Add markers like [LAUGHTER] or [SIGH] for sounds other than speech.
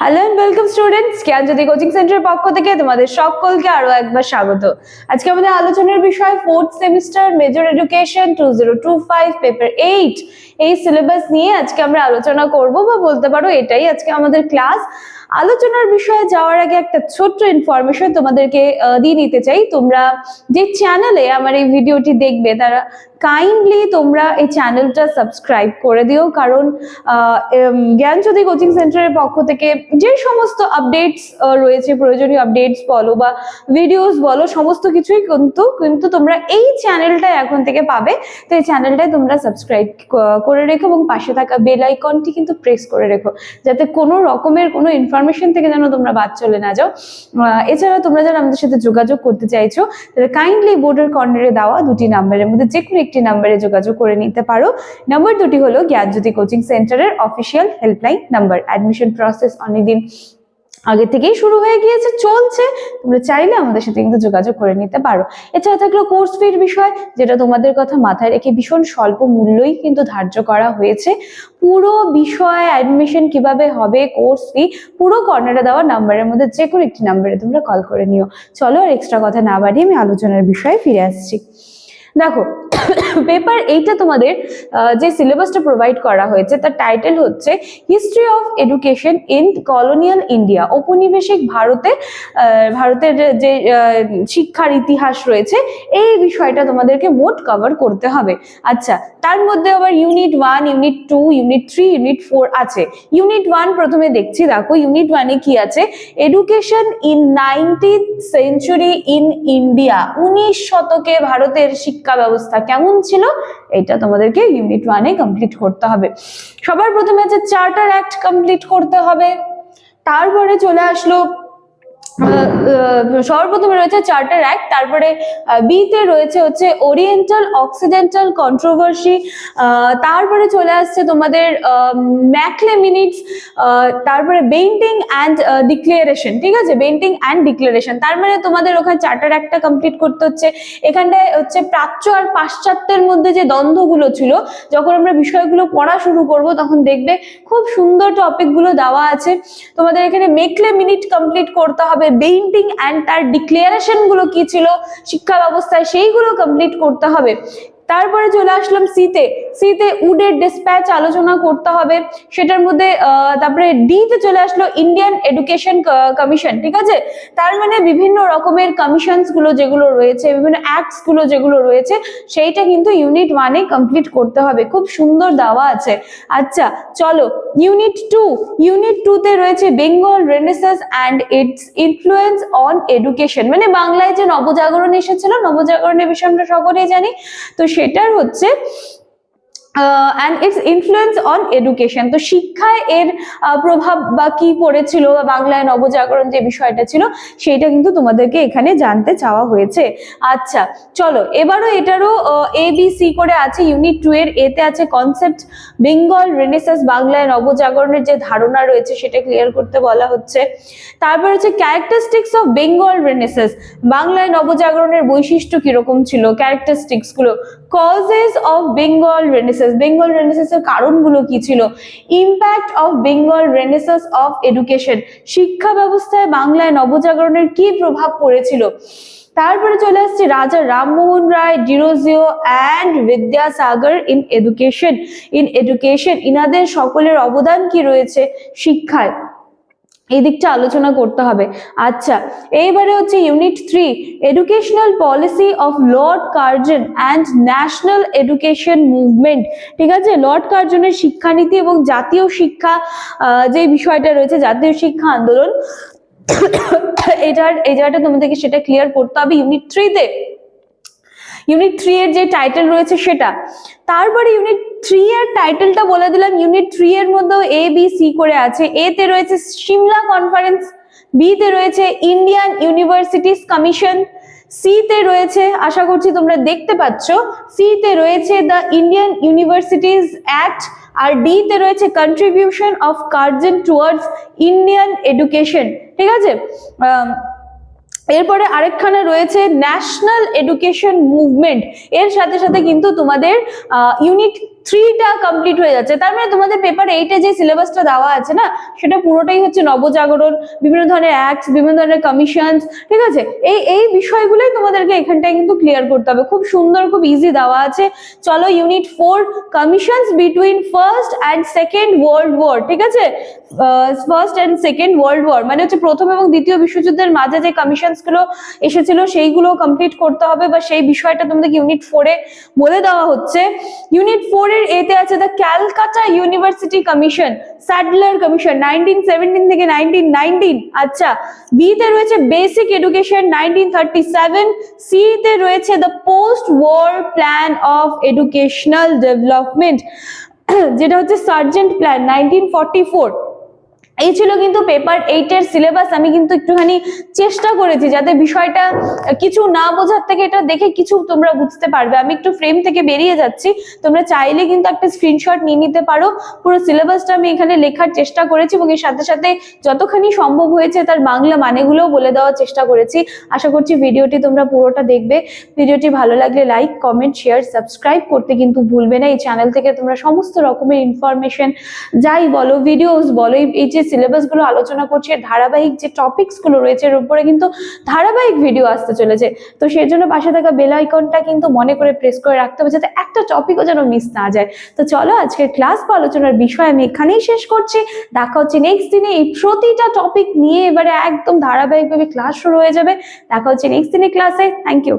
Hello welcome students Gyanjyoti coaching সেন্টারের পক্ষ থেকে তোমাদের সকলকে আরও একবার স্বাগত। আজকে আমাদের আলোচনার বিষয় fourth semester major education two zero two five paper eight এই সিলেবাস নিয়ে আজকে আমরা আলোচনা করব বা বলতে পারো এটাই আজকে আমাদের ক্লাস আলোচনার বিষয়ে যাওয়ার আগে একটা ছোট্ট ইনফরমেশন তোমাদেরকে দিয়ে নিতে চাই। তোমরা যে চ্যানেলে আমার এই ভিডিওটি দেখবে, তারা কাইন্ডলি তোমরা এই চ্যানেলটা সাবস্ক্রাইব করে দিও, কারণ জ্ঞানজ্যোতি কোচিং সেন্টারের পক্ষ থেকে যে সমস্ত আপডেটস রয়েছে, প্রয়োজনীয় আপডেটস বলো বা ভিডিওস বলো, সমস্ত কিছুই কিন্তু কিন্তু তোমরা এই চ্যানেলটায় এখন থেকে পাবে। তো এই চ্যানেলটায় তোমরা সাবস্ক্রাইব করে রেখো এবং পাশে থাকা বেল আইকনটি কিন্তু প্রেস করে রেখো, যাতে কোনো রকমের কোনো ইনফরমেশন থেকে যেন তোমরা বাদ চলে না যাও। এছাড়া তোমরা যারা আমাদের সাথে যোগাযোগ করতে চাইছো, তাহলে কাইন্ডলি বোর্ডের কর্নারে দেওয়া দুটি নাম্বারের মধ্যে যে কোনো একটি নাম্বারে যোগাযোগ করে নিতে পারো। নাম্বার দুটি হলো জ্ঞানজ্যোতি কোচিং সেন্টারের official helpline number. Admission process অনেকদিন আগে থেকেই শুরু হয়ে গিয়েছে, চলছে। তোমরা চাইলে আমাদের সাথে কিন্তু যোগাযোগ করে নিতে পারো। এছাড়া থাকল কোর্স ফির বিষয়, যেটা তোমাদের কথা মাথায় রেখে ভীষণ স্বল্প মূল্যই কিন্তু ধার্য করা হয়েছে। পুরো বিষয় অ্যাডমিশন কীভাবে হবে কোর্স ফি পুরো কর্নারে দেওয়া নাম্বারের মধ্যে যে কোনো একটি নাম্বারে তোমরা কল করে নিও। চলো আর এক্সট্রা কথা না বাড়িয়ে আমি আলোচনার বিষয়ে ফিরে আসছি। দেখো পেপার এইটা তোমাদের যে সিলেবাসটা প্রোভাইড করা হয়েছে, তার টাইটেল হচ্ছে history of education in colonial India ঔপনিবেশিক ভারতে ভারতের যে শিক্ষার ইতিহাস রয়েছে, এই বিষয়টা তোমাদেরকে মোট কভার করতে হবে। আচ্ছা তার মধ্যে আবার unit one unit two unit three unit four আছে। ইউনিট ওয়ান প্রথমে দেখছি, দেখো ইউনিট ওয়ানে কি আছে? Education in nineteenth century in India উনিশ শতকে ভারতের শিক্ষা ব্যবস্থা কেমন ছিল, এটা তোমাদেরকে ইউনিট ওয়ানে কমপ্লিট করতে হবে। সবার প্রথমে আছে চার্টার অ্যাক্ট কমপ্লিট করতে হবে। তারপরে চলে আসলো সর্বপ্রথমে রয়েছে চার্টার অ্যাক্ট তারপরে বিতে রয়েছে হচ্ছে ওরিয়েন্টাল অক্সিডেন্টাল কন্ট্রোভার্সি তারপরে চলে আসছে তোমাদের ম্যাকলে মিনিটস তারপরে বেন্টিং অ্যান্ড ডিক্লারেশন ঠিক আছে? বেন্টিং অ্যান্ড ডিক্লারেশন তার মানে তোমাদের ওখানে চার্টার অ্যাক্টটা কমপ্লিট করতে হচ্ছে। এখানটায় হচ্ছে প্রাচ্য আর পাশ্চাত্যের মধ্যে যে দ্বন্দ্বগুলো ছিল, যখন আমরা বিষয়গুলো পড়া শুরু করব, তখন দেখবে খুব সুন্দর টপিকগুলো দেওয়া আছে। তোমাদের এখানে মেকলে মিনিট কমপ্লিট করতে হবে বেইন্টিং অ্যান্ড তার ডিক্লারেশনগুলো কি ছিল শিক্ষা ব্যবস্থায় সেইগুলো কমপ্লিট করতে হবে। তারপরে চলে আসলাম সিতে। সিতে উডের ডিসপ্যাচ আলোচনা করতে হবে। সেটার মধ্যে তারপরে ডিতে চলে আসলো ইন্ডিয়ান এডুকেশন কমিশন ঠিক আছে? তার মানে বিভিন্ন রকমের কমিশনসগুলো যেগুলো রয়েছে, বিভিন্ন অ্যাক্টসগুলো যেগুলো রয়েছে, সেইটা কিন্তু ইউনিট ওয়ানে কমপ্লিট করতে হবে। খুব সুন্দর দেওয়া আছে। আচ্ছা চলো ইউনিট টু ইউনিট টু তে রয়েছে Bengal renaissance and its influence on education মানে বাংলায় যে নবজাগরণ এসেছিল, নবজাগরণের বিষয়ে আমরা সকলেই জানি। তো সেটার হচ্ছে and its influence on education তো শিক্ষায় এর প্রভাব বা কি পড়েছিল বা বাংলায় নবজাগরণ যে বিষয়টা ছিল, সেইটা কিন্তু তোমাদেরকে এখানে জানতে চাওয়া হয়েছে। আচ্ছা চলো, এবারও এটারও এ বি করে আছে। ইউনিট টু এর এতে আছে কনসেপ্ট বেঙ্গল রেনেসাস বাংলায় নবজাগরণের যে ধারণা রয়েছে, সেটা ক্লিয়ার করতে বলা হচ্ছে। তারপর হচ্ছে ক্যারেক্টারিস্টিক্স অফ বেঙ্গল রেনেসাস বাংলায় নবজাগরণের বৈশিষ্ট্য কীরকম ছিল? ক্যারেক্টারিস্টিক্সগুলো causes of Bengal renaissance Bengal রেনেসেসের কারণগুলো কি ছিল? Impact of Bengal renaissance of education শিক্ষা ব্যবস্থায় বাংলায় নবজাগরণের কি প্রভাব পড়েছিল? তারপরে চলে আসছে Raja Rammohan Roy Derozio and Vidyasagar in education in education ইনাদের সকলের অবদান কি রয়েছে? শিক্ষায়। এই দিকটা আলোচনা করতে হবে। আচ্ছা এইবারে হচ্ছে unit three educational policy of lord Curzon and national education movement ঠিক আছে? লর্ড কার্জনের শিক্ষানীতি এবং জাতীয় শিক্ষা যে বিষয়টা রয়েছে, জাতীয় শিক্ষা আন্দোলন, [COUGHS] এটার এই জায়গাটা তোমাদেরকে সেটা ক্লিয়ার করতে হবে ইউনিট থ্রিতে ইউনিট থ্রি এর যে টাইটেল রয়েছে সেটা। তারপরে ইউনিট থ্রি এর টাইটেলটা বলে দিলাম। ইউনিট থ্রি এর মধ্যেও এ বি সি করে আছে। এ তে রয়েছে সিমলা কনফারেন্স বি তে রয়েছে ইন্ডিয়ান ইউনিভার্সিটিস কমিশন সি তে রয়েছে, আশা করছি তোমরা দেখতে পাচ্ছ সি তে রয়েছে দ্য ইন্ডিয়ান ইউনিভার্সিটিস অ্যাক্ট আর ডি তে রয়েছে contribution of Curzon towards Indian education ঠিক আছে? এরপরে আরেকখানে রয়েছে ন্যাশনাল এডুকেশন মুভমেন্ট। এর সাথে সাথে কিন্তু তোমাদের ইউনিট থ্রিটা কমপ্লিট হয়ে যাচ্ছে। তার মানে তোমাদের পেপার এইটে যে সিলেবাসটা দেওয়া আছে না, সেটা পুরোটাই হচ্ছে নবজাগরণ, বিভিন্ন ধরনের অ্যাক্টস বিভিন্ন ধরনের কমিশনস ঠিক আছে? এই এই বিষয়গুলোই তোমাদেরকে এখানটায় কিন্তু ক্লিয়ার করতে হবে। খুব সুন্দর, খুব ইজি দেওয়া আছে। চলো unit four commissions between first and second world war ঠিক আছে? First and second world war মানে হচ্ছে প্রথম এবং দ্বিতীয় বিশ্বযুদ্ধের মাঝে যে কমিশনসগুলো এসেছিল, সেইগুলো কমপ্লিট করতে হবে বা সেই বিষয়টা তোমাদের ইউনিট ফোরে বলে দেওয়া হচ্ছে। ইউনিট ফোর এর এতে আছে the Calcutta university commission Sadler commission nineteen seventeen থেকে নাইনটিন নাইনটিন আচ্ছা বি তে রয়েছে basic education nineteen thirty seven C তে রয়েছে the post war plan of educational development যেটা হচ্ছে Sargent plan nineteen forty four এই ছিল কিন্তু পেপার এইটের সিলেবাস আমি কিন্তু একটুখানি চেষ্টা করেছি যাতে বিষয়টা, কিছু না বোঝার থেকে এটা দেখে কিছু তোমরা বুঝতে পারবে। আমি একটু ফ্রেম থেকে বেরিয়ে যাচ্ছি। তোমরা চাইলে কিন্তু একটা স্ক্রিনশট নিয়ে নিতে পারো। পুরো সিলেবাসটা আমি এখানে লেখার চেষ্টা করেছি এবং এর সাথে সাথে যতখানি সম্ভব হয়েছে তার বাংলা মানেগুলোও বলে দেওয়ার চেষ্টা করেছি। আশা করছি ভিডিওটি তোমরা পুরোটা দেখবে। ভিডিওটি ভালো লাগলে লাইক কমেন্ট শেয়ার সাবস্ক্রাইব করতে কিন্তু ভুলবে না। এই চ্যানেল থেকে তোমরা সমস্ত রকমের ইনফরমেশন যাই বলো ভিডিওস বলো এই- যে সিলেবাসগুলো আলোচনা করছি, ধারাবাহিক যে টপিকসগুলো রয়েছে এর উপরে কিন্তু ধারাবাহিক ভিডিও আসতে চলেছে। তো সেই জন্য পাশে থাকা বেল আইকনটা কিন্তু মনে করে প্রেস করে রাখতে হবে যাতে একটা টপিকও যেন মিস না যায়। তো চলো আজকের ক্লাস বা আলোচনার বিষয় আমি এখানেই শেষ করছি। দেখা হচ্ছে নেক্সট দিনে এই প্রতিটা টপিক নিয়ে এবারে একদম ধারাবাহিকভাবে ক্লাস শুরু হয়ে যাবে। দেখা হচ্ছে নেক্সট দিনে ক্লাসে থ্যাংক ইউ